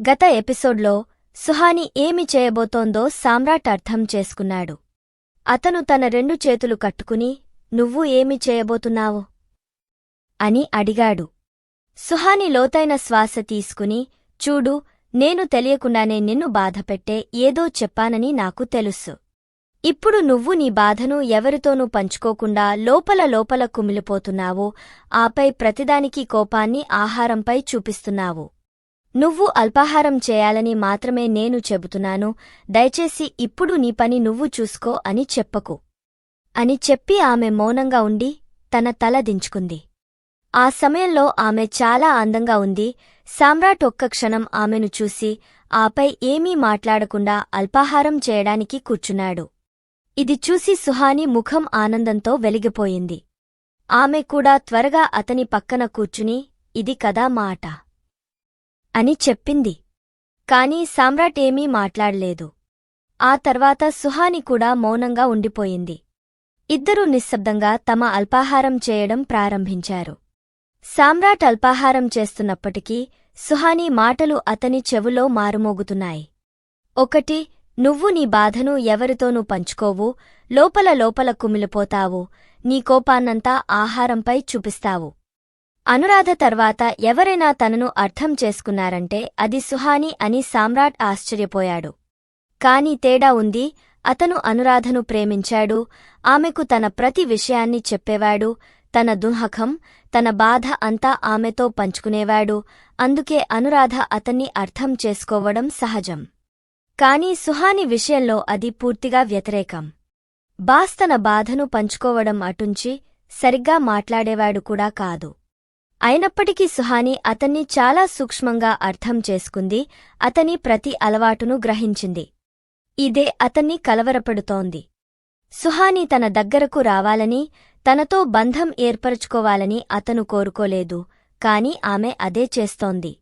గత ఎపిసోడ్లో సుహాని ఏమి చేయబోతోందో సామ్రాట్ అర్థం చేసుకున్నాడు. అతను తన రెండు చేతులు కట్టుకుని నువ్వు ఏమి చేయబోతున్నావు అని అడిగాడు. సుహాని లోతైన శ్వాస తీసుకుని చూడు నేను తెలియకుండానే నిన్ను బాధపెట్టే ఏదో చెప్పానని నాకు తెలుసు. ఇప్పుడు నువ్వు నీ బాధను ఎవరితోనూ పంచుకోకుండా లోపల లోపల కుమిలిపోతున్నావు. ఆపై ప్రతిదానికి కోపాన్ని ఆహారంపై చూపిస్తున్నావు. నువ్వు అల్పాహారం చేయాలని మాత్రమే నేను చెబుతున్నాను. దయచేసి ఇప్పుడు నీ పని నువ్వు చూసుకో అని చెప్పకు. అని చెప్పి ఆమె మౌనంగా ఉండి తన తల దించుకుంది. ఆ సమయంలో ఆమె చాలా అందంగా ఉంది. సామ్రాట్ ఒక్క క్షణం ఆమెను చూసి ఆపై ఏమీ మాట్లాడకుండా అల్పాహారం చేయడానికి కూర్చున్నాడు. ఇది చూసి సుహాని ముఖం ఆనందంతో వెలిగిపోయింది. ఆమె కూడా త్వరగా అతని పక్కన కూర్చుని ఇది కదా మాట. అని చెప్పింది. కాని సామ్రాట్ ఏమీ మాట్లాడలేదు. ఆ తర్వాత సుహాని కూడా మౌనంగా ఉండిపోయింది. ఇద్దరూ నిశ్శబ్దంగా తమ అల్పాహారం చేయడం ప్రారంభించారు. సామ్రాట్ అల్పాహారం చేస్తున్నప్పటికీ సుహాని మాటలు అతని చెవులో మారుమోగుతున్నాయి. ఒకటి నువ్వు నీ బాధను ఎవరితోనూ పంచుకోవు లోపల లోపల కుమిలిపోతావు నీ కోపాన్నంతా ఆహారంపై చూపిస్తావు. అనురాధ తర్వాత ఎవరైనా తనను అర్థం చేసుకున్నారంటే అది సుహాని అని సామ్రాట్ ఆశ్చర్యపోయాడు. కాని తేడా ఉంది అతను అనురాధను ప్రేమించాడు ఆమెకు తన ప్రతి విషయాన్ని చెప్పేవాడు తన దుహకం తన బాధ అంతా ఆమెతో పంచుకునేవాడు అందుకే అనురాధ అతన్ని అర్థం చేసుకోవడం సహజం. కాని సుహాని విషయంలో అది పూర్తిగా వ్యతిరేకం. బాస్ తన బాధను పంచుకోవడం అటుంచి సరిగ్గా మాట్లాడేవాడు కూడా కాదు. అయినప్పటికీ సుహాని అతన్ని చాలా సూక్ష్మంగా అర్థం చేసుకుంది అతని ప్రతి అలవాటును గ్రహించింది. ఇదే అతన్ని కలవరపడుతోంది. సుహాని తన దగ్గరకు రావాలని తనతో బంధం ఏర్పరచుకోవాలని అతను కోరుకోలేదు కాని ఆమె అదే చేస్తోంది.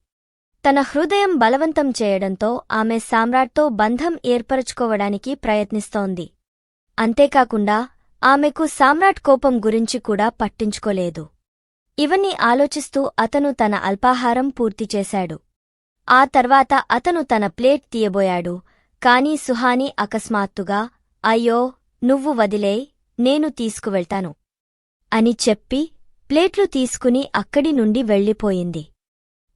తన హృదయం బలవంతం చేయడంతో ఆమె సామ్రాట్తో బంధం ఏర్పరచుకోవడానికి ప్రయత్నిస్తోంది. అంతేకాకుండా ఆమెకు సామ్రాట్ కోపం గురించి కూడా పట్టించుకోలేదు. ఇవన్నీ ఆలోచిస్తూ అతను తన అల్పాహారం పూర్తి చేశాడు. ఆ తర్వాత అతను తన ప్లేట్ తీయబోయాడు. కాని సుహాని అకస్మాత్తుగా అయ్యో నువ్వు వదిలే నేను తీసుకువెళ్తాను అని చెప్పి ప్లేట్లు తీసుకుని అక్కడి నుండి వెళ్ళిపోయింది.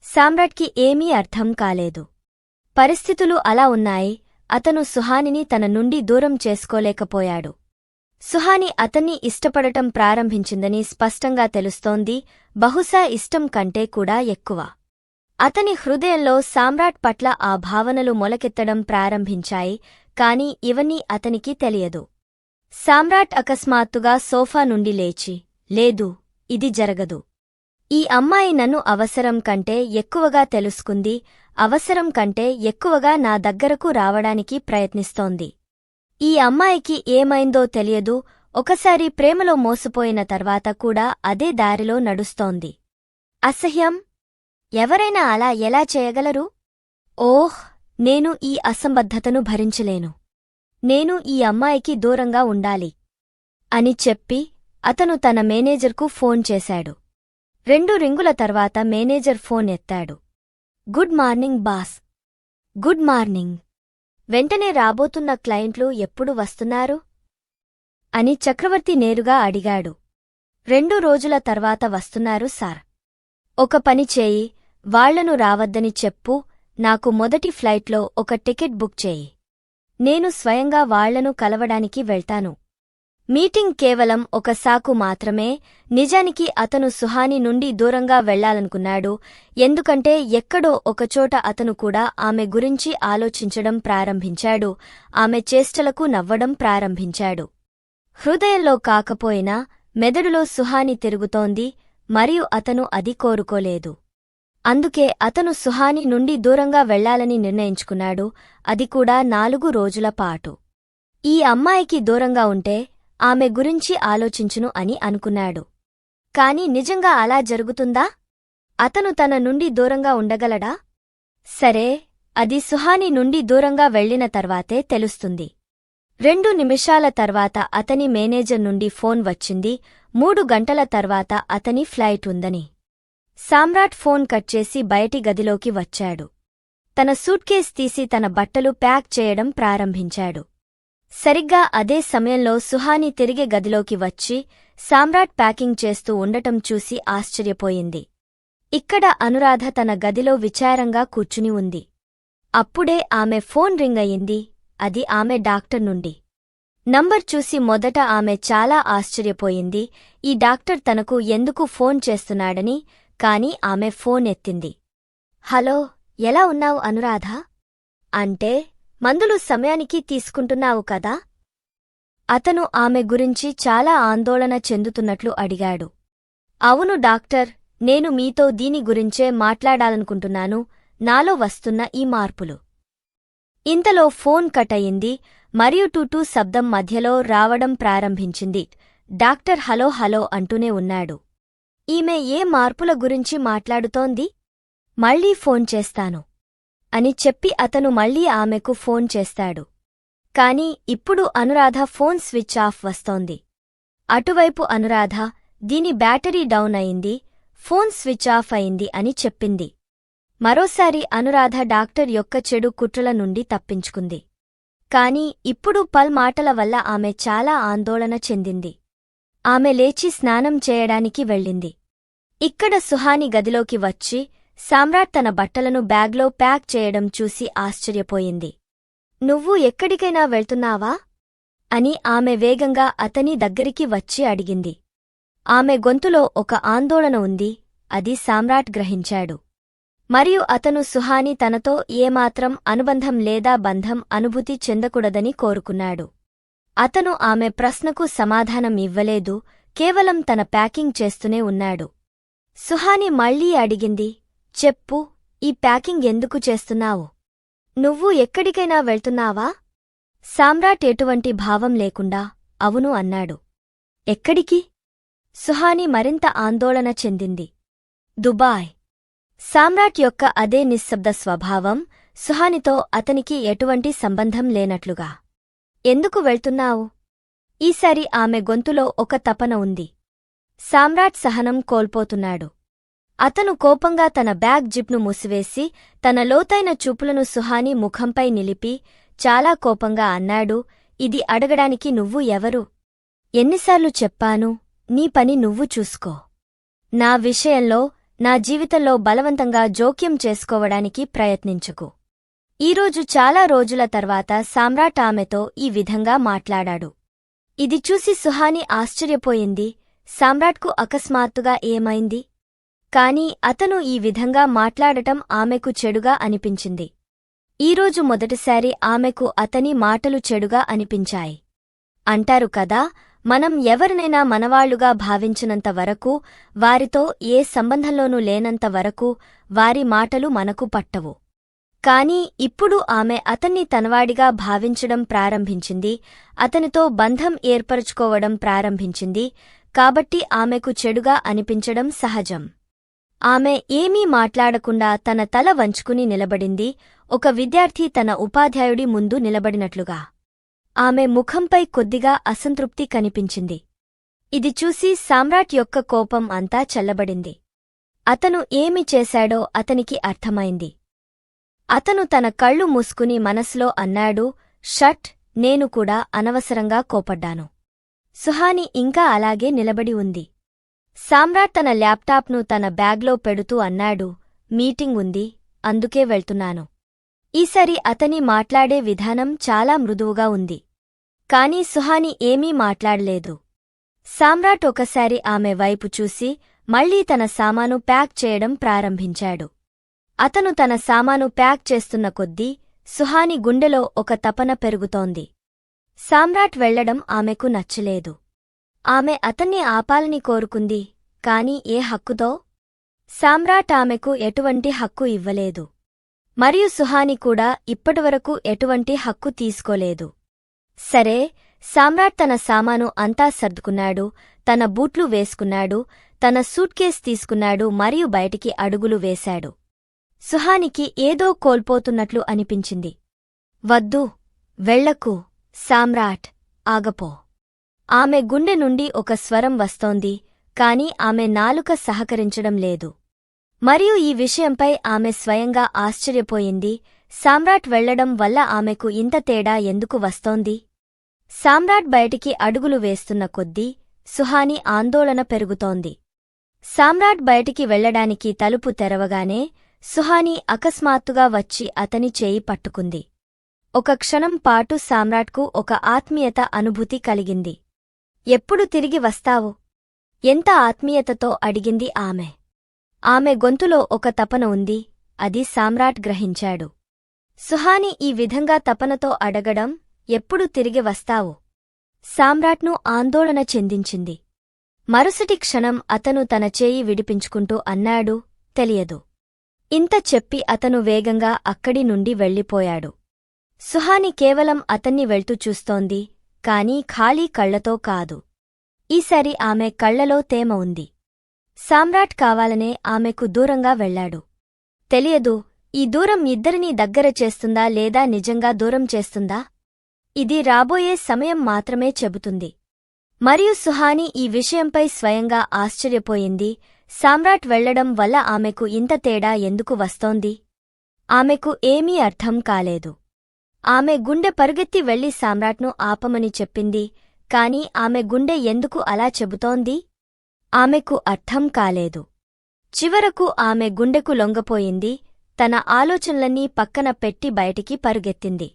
సామ్రాట్కి ఏమీ అర్థం కాలేదు. పరిస్థితులు అలా ఉన్నాయి. అతను సుహానిని తన నుండి దూరం చేసుకోలేకపోయాడు. సుహాని అతన్ని ఇష్టపడటం ప్రారంభించిందని స్పష్టంగా తెలుస్తోంది. బహుశా ఇష్టం కంటే కూడా ఎక్కువ. అతని హృదయంలో సామ్రాట్ పట్ల ఆ భావనలు మొలకెత్తడం ప్రారంభించాయి కాని ఇవన్నీ అతనికి తెలియదు. సామ్రాట్ అకస్మాత్తుగా సోఫా నుండి లేచి లేదు ఇది జరగదు. ఈ అమ్మాయి నన్ను అవసరం కంటే ఎక్కువగా తెలుసుకుంది అవసరం కంటే ఎక్కువగా నా దగ్గరకు రావడానికి ప్రయత్నిస్తోంది. ఈ అమ్మాయికి ఏమైందో తెలియదు. ఒకసారి ప్రేమలో మోసపోయిన తర్వాత కూడా అదే దారిలో నడుస్తోంది. అసహ్యం? ఎవరైనా అలా ఎలా చేయగలరు? ఓహ్! నేను ఈ అసంబద్ధతను భరించలేను. నేను ఈ అమ్మాయికి దూరంగా ఉండాలి. అని చెప్పి అతను తన మేనేజర్కు ఫోన్ చేశాడు. రెండు రింగుల తర్వాత మేనేజర్ ఫోన్ ఎత్తాడు. Good morning boss. Good morning. వెంటనే రాబోతున్న క్లయింట్లు ఎప్పుడు వస్తున్నారు? అని చక్రవర్తి నేరుగా అడిగాడు. రెండు రోజుల తర్వాత వస్తున్నారు సార్. ఒక పని చేయి వాళ్ళను రావద్దని చెప్పు నాకు మొదటి ఫ్లైట్లో ఒక టికెట్ బుక్ చేయి. నేను స్వయంగా వాళ్ళను కలవడానికి వెళ్తాను. మీటింగ్ కేవలం ఒక సాకు మాత్రమే. నిజానికి అతను సుహాని నుండి దూరంగా వెళ్ళాలనుకున్నాడు. ఎందుకంటే ఎక్కడో ఒకచోట అతను కూడా ఆమె గురించి ఆలోచించడం ప్రారంభించాడు. ఆమె చేష్టలకు నవ్వడం ప్రారంభించాడు. హృదయంలో కాకపోయినా మెదడులో సుహాని తిరుగుతోంది మరియు అతను అది కోరుకోలేదు. అందుకే అతను సుహాని నుండి దూరంగా వెళ్ళాలని నిర్ణయించుకున్నాడు. అది కూడా నాలుగు రోజుల పాటు. ఈ అమ్మాయికి దూరంగా ఉంటే ఆమె గురించి ఆలోచించును అని అనుకున్నాడు. కాని నిజంగా అలా జరుగుతుందా? అతను తన నుండి దూరంగా ఉండగలడా? సరే అది సుహాని నుండి దూరంగా వెళ్ళిన తర్వాతే తెలుస్తుంది. రెండు నిమిషాల తర్వాత అతని మేనేజర్ నుండి ఫోన్ వచ్చింది. మూడు గంటల తర్వాత అతని ఫ్లైట్ ఉందని. సామ్రాట్ ఫోన్ కట్ చేసి బయటి గదిలోకి వచ్చాడు. తన సూట్కేస్ తీసి తన బట్టలు ప్యాక్ చేయడం ప్రారంభించాడు. సరిగ్గా అదే సమయంలో సుహాని తిరిగి గదిలోకి వచ్చి సామ్రాట్ ప్యాకింగ్ చేస్తూ ఉండటం చూసి ఆశ్చర్యపోయింది. ఇక్కడ అనురాధ తన గదిలో విచారంగా కూర్చుని ఉంది. అప్పుడే ఆమె ఫోన్ రింగ్ అయింది. అది ఆమె డాక్టర్ నుండి. నంబర్ చూసి మొదట ఆమె చాలా ఆశ్చర్యపోయింది. ఈ డాక్టర్ తనకు ఎందుకు ఫోన్ చేస్తున్నాడని కాని ఆమె ఫోన్ ఎత్తింది. హలో ఎలా ఉన్నావు అనురాధ? అంటే మందులు సమయానికి తీసుకుంటున్నావు కదా? అతను ఆమె గురించి చాలా ఆందోళన చెందుతున్నట్లు అడిగాడు. అవును డాక్టర్ నేను మీతో దీని గురించే మాట్లాడాలనుకుంటున్నాను. నాలో వస్తున్న ఈ మార్పులు. ఇంతలో ఫోన్ కట్ అయింది మరియు టూటూ శబ్దం మధ్యలో రావడం ప్రారంభించింది. డాక్టర్ హలో హలో అంటూనే ఉన్నాడు. ఈమె ఏ మార్పుల గురించి మాట్లాడుతోంది? మళ్ళీ ఫోన్ చేస్తాను. అని చెప్పి అతను మళ్ళీ ఆమెకు ఫోన్ చేస్తాడు. కాని ఇప్పుడు అనురాధ ఫోన్ స్విచ్ ఆఫ్ వస్తోంది. అటువైపు అనురాధ దీని బ్యాటరీ డౌన్ అయింది ఫోన్ స్విచ్ ఆఫ్ అయింది అని చెప్పింది. మరోసారి అనురాధ డాక్టర్ యొక్క చెడు కుట్రల నుండి తప్పించుకుంది. కాని ఇప్పుడు పల్ మాటల వల్ల ఆమె చాలా ఆందోళన చెందింది. ఆమె లేచి స్నానం చేయడానికి వెళ్ళింది. ఇక్కడ సుహాని గదిలోకి వచ్చి సామ్రాట్ తన బట్టలను బ్యాగ్లో ప్యాక్ చేయడం చూసి ఆశ్చర్యపోయింది. నువ్వు ఎక్కడికైనా వెళ్తున్నావా? అని ఆమె వేగంగా అతని దగ్గరికి వచ్చి అడిగింది. ఆమె గొంతులో ఒక ఆందోళన ఉంది అది సామ్రాట్ గ్రహించాడు. మరియు అతను సుహాని తనతో ఏమాత్రం అనుబంధం లేదా బంధం అనుభూతి చెందకూడదని కోరుకున్నాడు. అతను ఆమె ప్రశ్నకు సమాధానం ఇవ్వలేదు కేవలం తన ప్యాకింగ్ చేస్తూనే ఉన్నాడు. సుహాని మళ్ళీ అడిగింది చెప్పు ఈ ప్యాకింగ్ ఎందుకు చేస్తున్నావు? నువ్వు ఎక్కడికైనా వెళ్తున్నావా? సామ్రాట్ ఎటువంటి భావం లేకుండా అవును అన్నాడు. ఎక్కడికి? సుహాని మరింత ఆందోళన చెందింది. దుబాయ్. సామ్రాట్ యొక్క అదే నిశ్శబ్ద స్వభావం సుహానితో అతనికి ఎటువంటి సంబంధం లేనట్లుగా. ఎందుకు వెళ్తున్నావు? ఈసారి ఆమె గొంతులో ఒక తపన ఉంది. సామ్రాట్ సహనం కోల్పోతున్నాడు. అతను కోపంగా తన బ్యాగ్ జిప్ను మూసివేసి తన లోతైన చూపులను సుహాని ముఖంపై నిలిపి చాలా కోపంగా అన్నాడు ఇది అడగడానికి నువ్వు ఎవరు? ఎన్నిసార్లు చెప్పాను నీ పని నువ్వు చూసుకో. నా విషయంలో నా జీవితంలో బలవంతంగా జోక్యం చేసుకోవడానికి ప్రయత్నించుకు. ఈరోజు చాలా రోజుల తర్వాత సామ్రాట్ ఆమెతో ఈ విధంగా మాట్లాడాడు. ఇది చూసి సుహాని ఆశ్చర్యపోయింది సామ్రాట్కు అకస్మాత్తుగా ఏమైంది? కాని అతను ఈ విధంగా మాట్లాడటం ఆమెకు చెడుగా అనిపించింది. ఈరోజు మొదటిసారి ఆమెకు అతని మాటలు చెడుగా అనిపించాయి. అంటారు కదా మనం ఎవరినైనా మనవాళ్ళుగా భావించినంత వరకు వారితో ఏ సంబంధంలోనూ లేనంత వరకు వారి మాటలు మనకు పట్టవు. కాని ఇప్పుడు ఆమె అతన్ని తనవాడిగా భావించడం ప్రారంభించింది అతనితో బంధం ఏర్పరుచుకోవడం ప్రారంభించింది కాబట్టి ఆమెకు చెడుగా అనిపించడం సహజం. ఆమె ఏమీ మాట్లాడకుండా తన తల వంచుకుని నిలబడింది. ఒక విద్యార్థి తన ఉపాధ్యాయుడి ముందు నిలబడినట్లుగా. ఆమె ముఖంపై కొద్దిగా అసంతృప్తి కనిపించింది. ఇది చూసి సామ్రాట్ యొక్క కోపం అంతా చల్లబడింది. అతను ఏమి చేశాడో అతనికి అర్థమైంది. అతను తన కళ్ళు మూసుకుని మనసులో అన్నాడు షట్ నేను కూడా అనవసరంగా కోపడ్డాను. సుహాని ఇంకా అలాగే నిలబడి ఉంది. సామ్రాట్ తన ల్యాప్టాప్ను తన బ్యాగ్లో పెడుతూ అన్నాడు మీటింగ్ ఉంది అందుకే వెళ్తున్నాను. ఈసారి అతని మాట్లాడే విధానం చాలా మృదువుగా ఉంది. కాని సుహాని ఏమీ మాట్లాడలేదు. సామ్రాట్ ఒకసారి ఆమె వైపు చూసి మళ్ళీ తన సామాను ప్యాక్ చేయడం ప్రారంభించాడు. అతను తన సామాను ప్యాక్ చేస్తున్న కొద్దీ సుహాని గుండెలో ఒక తపన పెరుగుతోంది. సామ్రాట్ వెళ్ళడం ఆమెకు నచ్చలేదు. ఆమె అతన్ని ఆపాలని కోరుకుంది కాని ఏ హక్కుతో? సామ్రాట్ ఆమెకు ఎటువంటి హక్కు ఇవ్వలేదు. మరియు సుహాని కూడా ఇప్పటివరకు ఎటువంటి హక్కు తీసుకోలేదు. సరే సామ్రాట్ తన సామాను అంతా సర్దుకున్నాడు తన బూట్లు వేసుకున్నాడు తన సూట్కేస్ తీసుకున్నాడు మరియు బయటికి అడుగులు వేశాడు. సుహానికి ఏదో కోల్పోతున్నట్లు అనిపించింది. వద్దు వెళ్ళకు సామ్రాట్ ఆగపో. ఆమె గుండె నుండి ఒక స్వరం వస్తోంది కాని ఆమె నాలుక సహకరించడం లేదు. మరియు ఈ విషయంపై ఆమె స్వయంగా ఆశ్చర్యపోయింది సామ్రాట్ వెళ్ళడం వల్ల ఆమెకు ఇంత తేడా ఎందుకు వస్తోంది? సామ్రాట్ బయటికి అడుగులు వేస్తున్న కొద్దీ సుహాని ఆందోళన పెరుగుతోంది. సామ్రాట్ బయటికి వెళ్ళడానికి తలుపు తెరవగానే సుహాని అకస్మాత్తుగా వచ్చి అతని చేయి పట్టుకుంది. ఒక క్షణం పాటు సామ్రాట్కు ఒక ఆత్మీయత అనుభూతి కలిగింది. ఎప్పుడు తిరిగి వస్తావు? ఎంత ఆత్మీయతతో అడిగింది ఆమె. ఆమె గొంతులో ఒక తపన ఉంది అది సామ్రాట్ గ్రహించాడు. సుహాని ఈ విధంగా తపనతో అడగడం ఎప్పుడు తిరిగి వస్తావు? సామ్రాట్ను ఆందోళన చెందించింది. మరుసటి క్షణం అతను తన చేయి విడిపించుకుంటూ అన్నాడు తెలియదు. ఇంత చెప్పి అతను వేగంగా అక్కడి నుండి వెళ్ళిపోయాడు. సుహాని కేవలం అతన్ని వెళ్తూ చూస్తోంది కాని ఖాళీ కళ్ళతో కాదు. ఈసారి ఆమె కళ్ళలో తేమ ఉంది. సామ్రాట్ కావాలనే ఆమెకు దూరంగా వెళ్ళాడు తెలియదు ఈ దూరం ఇద్దరినీ దగ్గర చేస్తుందా లేదా నిజంగా దూరం చేస్తుందా? ఇది రాబోయే సమయం మాత్రమే చెబుతుంది. మరియు సుహాని ఈ విషయంపై స్వయంగా ఆశ్చర్యపోయింది. సామ్రాట్ వెళ్ళడం వల్ల ఆమెకు ఇంత తేడా ఎందుకు వస్తోంది? ఆమెకు ఏమీ అర్థం కాలేదు. ఆమె గుండె పరుగెత్తి వెళ్ళి సామ్రాట్ను ఆపమని చెప్పింది. కాని ఆమె గుండె ఎందుకు అలా చెబుతోంది? ఆమెకు అర్థం కాలేదు. చివరకు ఆమె గుండెకు లొంగపోయింది. తన ఆలోచనలన్నీ పక్కన పెట్టి బయటికి పరుగెత్తింది.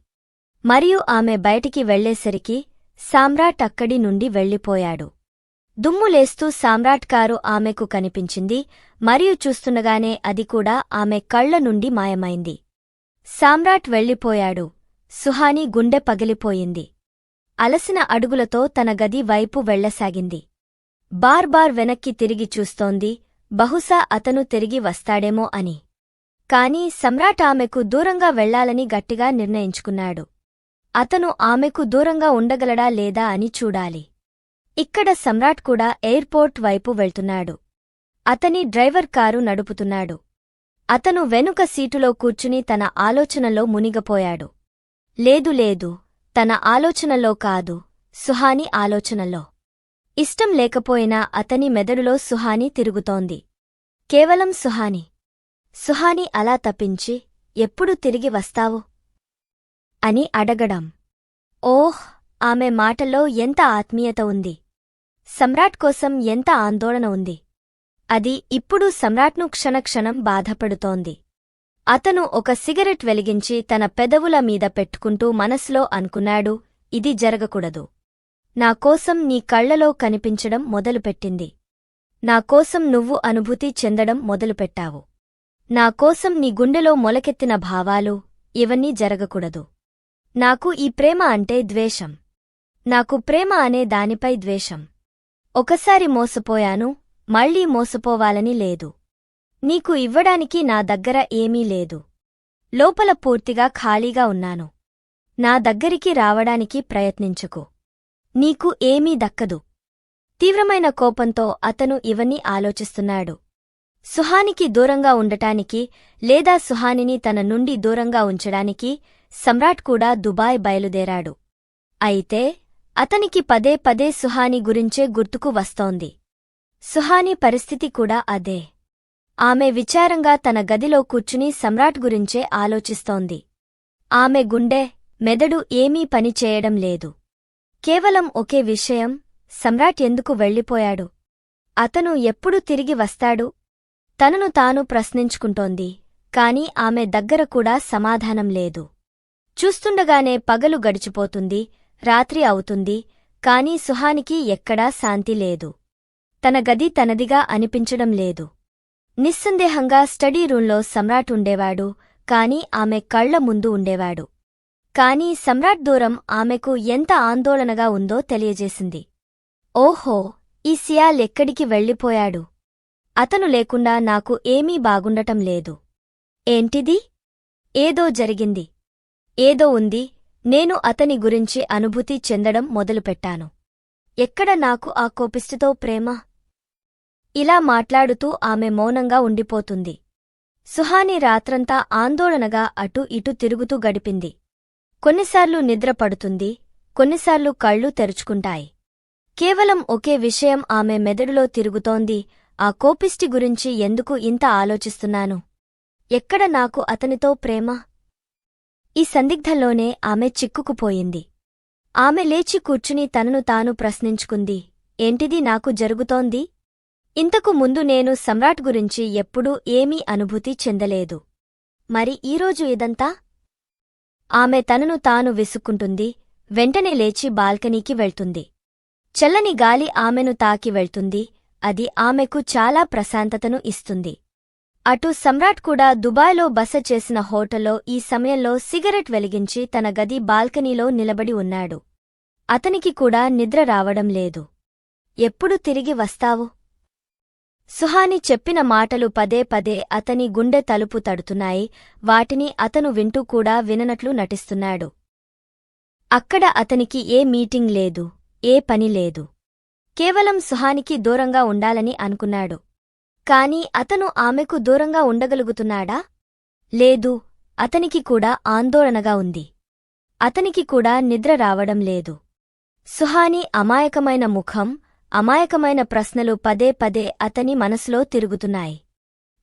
మరియు ఆమె బయటికి వెళ్ళేసరికి సామ్రాట్ అక్కడి నుండి వెళ్ళిపోయాడు. దుమ్ములేస్తూ సామ్రాట్ కారు ఆమెకు కనిపించింది. మరియు చూస్తుండగానే అది కూడా ఆమె కళ్ళ నుండి మాయమైంది. సామ్రాట్ వెళ్ళిపోయాడు. సుహాని గుండె పగిలిపోయింది. అలసిన అడుగులతో తన గది వైపు వెళ్ళసాగింది బార్ బార్ వెనక్కి తిరిగి చూస్తోంది. బహుశా అతను తిరిగి వస్తాడేమో అని. కాని సమ్రాట్ ఆమెకు దూరంగా వెళ్ళాలని గట్టిగా నిర్ణయించుకున్నాడు. అతను ఆమెకు దూరంగా ఉండగలడా లేదా అని చూడాలి. ఇక్కడ సమ్రాట్ కూడా ఎయిర్పోర్ట్ వైపు వెళ్తున్నాడు. అతని డ్రైవర్ కారు నడుపుతున్నాడు. అతను వెనుక సీటులో కూర్చుని తన ఆలోచనలో మునిగపోయాడు. లేదు లేదు. తన ఆలోచనలో కాదు. సుహాని ఆలోచనలో. ఇష్టం లేకపోయినా అతని మెదడులో సుహాని తిరుగుతోంది. కేవలం సుహాని. సుహాని అలా తప్పించి ఎప్పుడు తిరిగి వస్తావు? అని అడగడం. ఓహ్! ఆమె మాటల్లో ఎంత ఆత్మీయత ఉంది. సమ్రాట్ కోసం ఎంత ఆందోళన ఉంది. అది ఇప్పుడు సమ్రాట్ను క్షణక్షణం బాధపడుతోంది. అతను ఒక సిగరెట్ వెలిగించి తన పెదవుల మీద పెట్టుకుంటూ మనసులో అనుకున్నాడు ఇది జరగకూడదు. నాకోసం నీ కళ్ళలో కనిపించడం మొదలుపెట్టింది. నాకోసం నువ్వు అనుభూతి చెందడం మొదలుపెట్టావు. నాకోసం నీ గుండెలో మొలకెత్తిన భావాలు ఇవన్నీ జరగకూడదు. నాకు ఈ ప్రేమ అంటే ద్వేషం. నాకు ప్రేమ అనే దానిపై ద్వేషం. ఒకసారి మోసపోయాను మళ్ళీ మోసపోవాలని లేదు. నీకు ఇవ్వడానికి నా దగ్గర ఏమీ లేదు. లోపల పూర్తిగా ఖాళీగా ఉన్నాను. నా దగ్గరికి రావడానికి ప్రయత్నించుకు. నీకు ఏమీ దక్కదు. తీవ్రమైన కోపంతో అతను ఇవన్నీ ఆలోచిస్తున్నాడు. సుహానికి దూరంగా ఉండటానికి లేదా సుహానిని తన నుండి దూరంగా ఉంచడానికి సమ్రాట్ కూడా దుబాయ్ బయలుదేరాడు. అయితే అతనికి పదే పదే సుహాని గురించే గుర్తుకు వస్తోంది. సుహాని పరిస్థితి కూడా అదే. ఆమె విచారంగా తన గదిలో కూర్చుని సమ్రాట్ గురించే ఆలోచిస్తోంది. ఆమె గుండె మెదడు ఏమీ పనిచేయడం లేదు. కేవలం ఒకే విషయం సమ్రాట్ ఎందుకు వెళ్ళిపోయాడు? అతను ఎప్పుడు తిరిగి వస్తాడు? తనను తాను ప్రశ్నించుకుంటోంది కాని ఆమె దగ్గర కూడా సమాధానం లేదు. చూస్తుండగానే పగలు గడిచిపోతుంది రాత్రి అవుతుంది కాని సుహానికి ఎక్కడా శాంతి లేదు. తన గది తనదిగా అనిపించడం లేదు. నిస్సందేహంగా స్టడీ రూంలో సమ్రాట్ ఉండేవాడు కాని ఆమె కళ్ళ ముందు ఉండేవాడు. కాని సమ్రాట్ దూరం ఆమెకు ఎంత ఆందోళనగా ఉందో తెలియజేసింది. ఓహో ఈ సియాల్ ఎక్కడికి వెళ్ళిపోయాడు? అతను లేకుండా నాకు ఏమీ బాగుండటం లేదు. ఏంటిది? ఏదో జరిగింది. ఏదో ఉంది. నేను అతని గురించి అనుభూతి చెందడం మొదలుపెట్టాను. ఎక్కడ నాకు ఆ కోపిష్టితో ప్రేమ? ఇలా మాట్లాడుతూ ఆమె మౌనంగా ఉండిపోతుంది. సుహాని రాత్రంతా ఆందోళనగా అటు ఇటు తిరుగుతూ గడిపింది. కొన్నిసార్లు నిద్ర పడుతుంది కొన్నిసార్లు కళ్ళు తెరుచుకుంటాయి. కేవలం ఒకే విషయం ఆమె మెదడులో తిరుగుతోంది ఆ కోపిష్టి గురించి ఎందుకు ఇంత ఆలోచిస్తున్నాను? ఎక్కడ నాకు అతనితో ప్రేమ? ఈ సందిగ్ధంలోనే ఆమె చిక్కుకుపోయింది. ఆమె లేచి కూర్చుని తనను తాను ప్రశ్నించుకుంది ఏంటిది నాకు జరుగుతోంది? ఇంతకు ముందు నేను సమ్రాట్ గురించి ఎప్పుడూ ఏమీ అనుభూతి చెందలేదు. మరి ఈరోజు ఇదంతా? ఆమె తనను తాను విసుక్కుంటుంది వెంటనే లేచి బాల్కనీకి వెళ్తుంది. చల్లని గాలి ఆమెను తాకి వెళ్తుంది అది ఆమెకు చాలా ప్రశాంతతను ఇస్తుంది. అటు సమ్రాట్ కూడా దుబాయ్లో బస చేసిన హోటల్లో ఈ సమయంలో సిగరెట్ వెలిగించి తన గది బాల్కనీలో నిలబడి ఉన్నాడు. అతనికి కూడా నిద్ర రావడం లేదు. ఎప్పుడు తిరిగి వస్తావు? సుహాని చెప్పిన మాటలు పదే పదే అతని గుండె తలుపు తడుతున్నాయి. వాటిని అతను వింటూ కూడా విననట్లు నటిస్తున్నాడు. అక్కడ అతనికి ఏ మీటింగ్ లేదు ఏ పని లేదు. కేవలం సుహానికి దూరంగా ఉండాలని అనుకున్నాడు. కాని అతను ఆమెకు దూరంగా ఉండగలుగుతున్నాడా? లేదు అతనికి కూడా ఆందోళనగా ఉంది. అతనికి కూడా నిద్ర రావడం లేదు. సుహాని అమాయకమైన ముఖం అమాయకమైన ప్రశ్నలు పదే పదే అతని మనసులో తిరుగుతున్నాయి.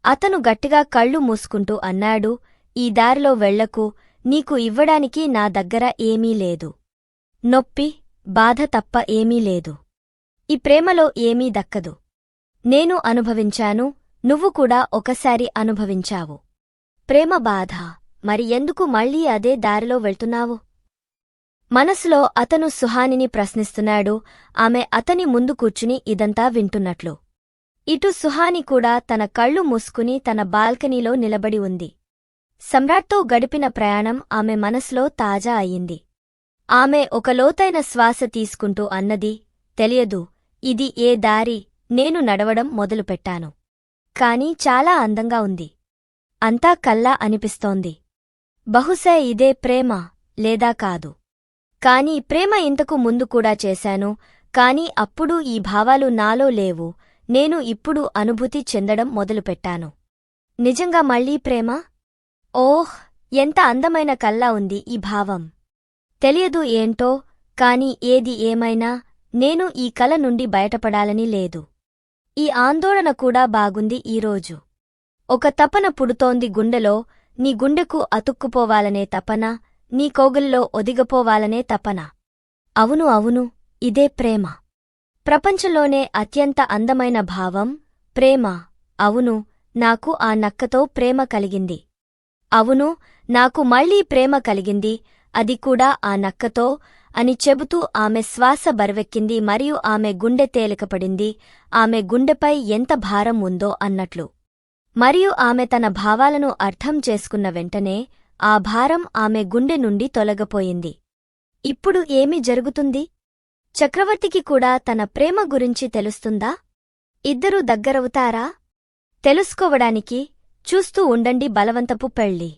అతను గట్టిగా కళ్ళు మూసుకుంటూ అన్నాడు ఈ దారిలో వెళ్ళకు నీకు ఇవ్వడానికి నా దగ్గర ఏమీ లేదు. నొప్పి బాధ తప్ప ఏమీ లేదు. ఈ ప్రేమలో ఏమీ దక్కదు. నేను అనుభవించాను నువ్వు కూడా ఒకసారి అనుభవించావు. ప్రేమ బాధ మరి ఎందుకు మళ్ళీ అదే దారిలో వెళ్తున్నావు? మనసులో అతను సుహానిని ప్రశ్నిస్తున్నాడు. ఆమె అతని ముందు కూర్చుని ఇదంతా వింటున్నట్లు. ఇటు సుహాని కూడా తన కళ్ళు మూసుకుని తన బాల్కనీలో నిలబడి ఉంది. సమ్రాట్తో గడిపిన ప్రయాణం ఆమె మనసులో తాజా అయింది. ఆమె ఒక లోతైన శ్వాస తీసుకుంటూ అన్నది తెలియదు ఇది ఏ దారి? నేను నడవడం మొదలుపెట్టాను. కాని చాలా అందంగా ఉంది. అంతా కల్లా అనిపిస్తోంది. బహుశా ఇదే ప్రేమ లేదా కాదు. కాని ప్రేమ ఇంతకు ముందు కూడా చేశాను కాని అప్పుడు ఈ భావాలు నాలో లేవు. నేను ఇప్పుడు అనుభూతి చెందడం మొదలుపెట్టాను. నిజంగా మళ్ళీ ప్రేమ? ఓహ్ ఎంత అందమైన కల్లా ఉంది ఈ భావం. తెలియదు ఏంటో కాని ఏది ఏమైనా నేను ఈ కల నుండి బయటపడాలని లేదు. ఈ ఆందోళన కూడా బాగుంది ఈరోజు ఒక తపన పుడుతోంది గుండెలో నీ గుండెకు అతుక్కుపోవాలనే తపన నీ కోగుల్లో ఒదిగపోవాలనే తపన. అవును అవును ఇదే ప్రేమ. ప్రపంచంలోనే అత్యంత అందమైన భావం ప్రేమ. అవును నాకు ఆ నక్కతో ప్రేమ కలిగింది. అవును నాకు మళ్ళీ ప్రేమ కలిగింది అది కూడా ఆ నక్కతో అని చెబుతూ ఆమె శ్వాస బరువెక్కింది మరియు ఆమె గుండె తేలికపడింది ఆమె గుండెపై ఎంత భారం ఉందో అన్నట్లు. మరియు ఆమె తన భావాలను అర్థం చేసుకున్న వెంటనే ఆ భారం ఆమె గుండె నుండి తొలగపోయింది. ఇప్పుడు ఏమి జరుగుతుంది? చక్రవర్తికి కూడా తన ప్రేమ గురించి తెలుస్తుందా? ఇద్దరూ దగ్గరవుతారా? తెలుసుకోవడానికి చూస్తూ ఉండండి బలవంతపు పెళ్ళి.